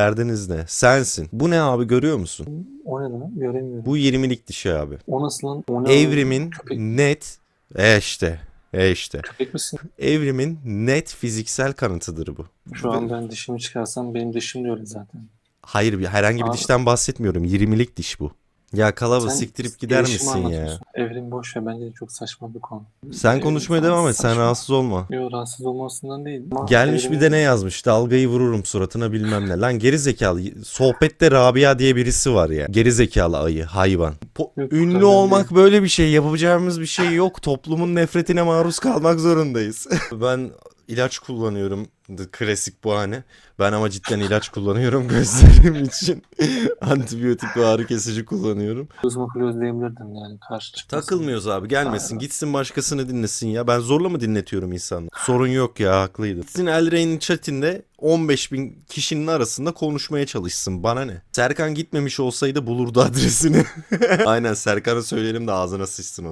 Derdiniz ne? Sensin. Bu ne abi görüyor musun? O ne lan? Göremiyorum. Bu 20'lik dişi abi. O nasıl lan? O ne Evrimin Köpek. net e işte e işte. Köpek misin? Evrimin net fiziksel kanıtıdır bu. Şu an ben dişimi çıkarsam benim dişim de öyle zaten. Hayır bir herhangi bir Abi- dişten bahsetmiyorum. 20'lik diş bu. Ya kalaba Sen siktirip gider gelişimi misin ya? anlatıyorsun. Evrim boş ver bence de çok saçma bir konu. Sen Evrim konuşmaya falan devam et. Sen saçma. rahatsız olma. Yok rahatsız olmasından değil. Ama Gelmiş bir evrimin- de ne yazmış? Dalgayı vururum suratına bilmem ne. Lan geri zekalı. Sohbette Rabia diye birisi var ya. Geri zekalı ayı, hayvan. Po- Yok, Ünlü olmak böyle bir şey. Yapacağımız bir şey yok. Toplumun nefretine maruz kalmak zorundayız. ben ilaç kullanıyorum. Klasik bu hani. Ben ama cidden ilaç kullanıyorum gözlerim için. Antibiyotik ve ağrı kesici kullanıyorum. Gözümü özleyebilirdim yani karşı çıkmasın. Takılmıyoruz abi gelmesin Aynen. gitsin başkasını dinlesin ya. Ben zorla mı dinletiyorum insanları? Sorun yok ya haklıydı. Sizin Elrey'nin chatinde 15 bin kişinin arasında konuşmaya çalışsın bana ne? Serkan gitmemiş olsaydı bulurdu adresini. Aynen Serkan'a söyleyelim de ağzına sıçsın o.